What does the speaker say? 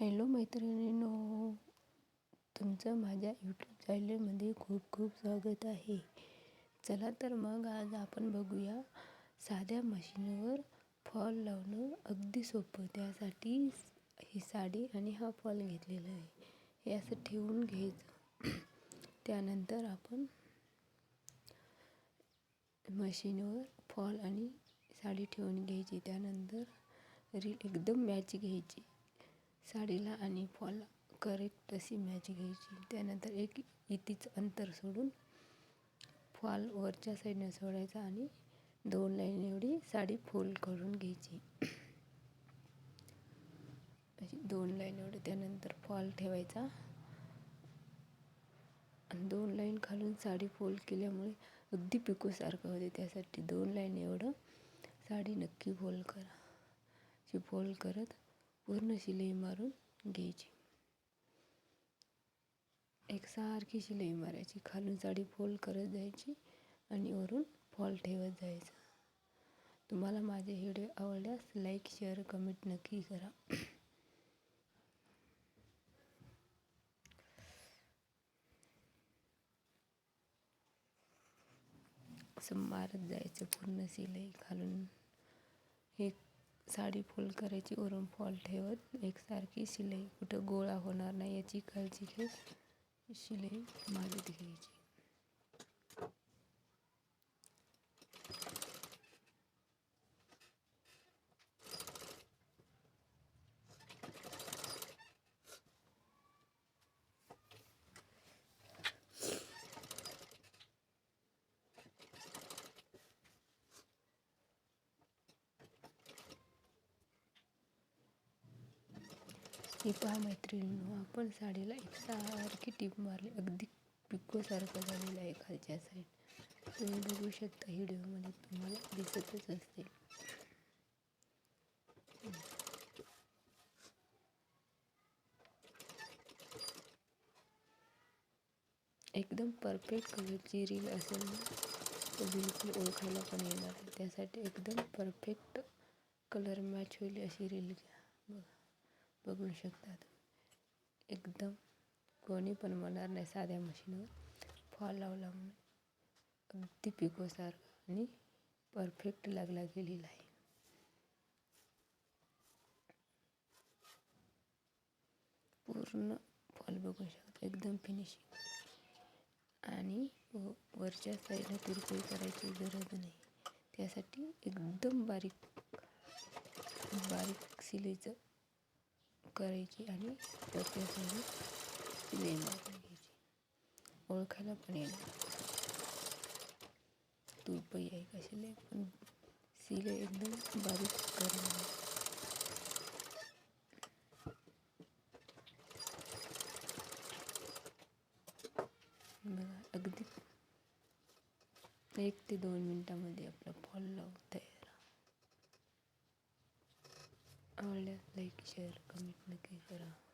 Hello मैत्रिणींनो तुमचं माझ्या यूट्यूब चॅनलमध्ये खूप खूप स्वागत आहे. चला तर मग आज आपण बघूया साध्या मशीनवर फॉल लावणं अगदी सोपं. त्यासाठी ही साडी आणि हा फॉल घेतलेला आहे. हे असं ठेवून घ्यायचं. त्यानंतर आपण मशीनवर फॉल आणि साडी ठेवून घ्यायची. त्यानंतर रील एकदम मॅच घ्यायची. साडीला आणि फॉल करेक्ट अशी मॅच घ्यायची. त्यानंतर एक इतीचं अंतर सोडून फॉल वरच्या साईडने सोडायचा आणि दोन लाईन एवढी साडी फोल्ड करून घ्यायची. अशी दोन लाईन एवढं. त्यानंतर फॉल ठेवायचा. आणि दोन लाईन खालून साडी फोल्ड केल्यामुळे अगदी पिकोसारखं होते. त्यासाठी दोन लाईन एवढं साडी नक्की फोल्ड करा. अशी फोल्ड करत पूर्ण शिलाई मारून घ्यायची. एकसारखी शिलाई मारायची. खालून साडी फोल्ड करत जायची आणि वरून फॉल ठेवत जायचं. तुम्हाला माझे व्हिडिओ आवडल्यास लाईक शेअर कमेंट नक्की करा. असं मारत जायचं पूर्ण शिलाई खालून. हे साडी फोल्ड करायची वरून फॉल ठेवत एकसारखी शिलाई कुठं गोळा होणार नाही याची काळजी घेत शिलाई मारत घ्यायची. हे पहा मैत्रिणींनो आपण साडीला एकसारखी टीप मारली. अगदी पिकोसारखं झालेलं आहे खालच्या साईड तुम्ही बघू शकता व्हिडिओमध्ये तुम्हाला दिसतच असते. एकदम परफेक्ट कलरची रील असेल ना तर बिलकुल ओळखायला पण येणार त्यासाठी एकदम परफेक्ट कलर मॅच होईल अशी रील घ्या. बघा. बघू शकतात. एकदम कोणी पण म्हणणार नाही साध्या मशीनवर. फॉल लावला म्हणून. अगदी पिकोसारखं आणि परफेक्ट लागला गेलेला आहे. पूर्ण फॉल बघू शकता. एकदम फिनिशिंग आणि वरच्या साईडला तिरकोळी करायची गरज नाही. त्यासाठी एकदम बारीक बारीक सिलेचं करायची आणि त्याच्यासोबत शिलाई मारून घ्यायची. ओळखायला पण येणार. तुरपई आहे का नाही पण सिले एकदम बारीक करणार बघा अगदी एक ते दोन मिनटामध्ये आपला फॉल लावत आहे आवडल्यास लाईक शेअर कमेंट नक्की करा.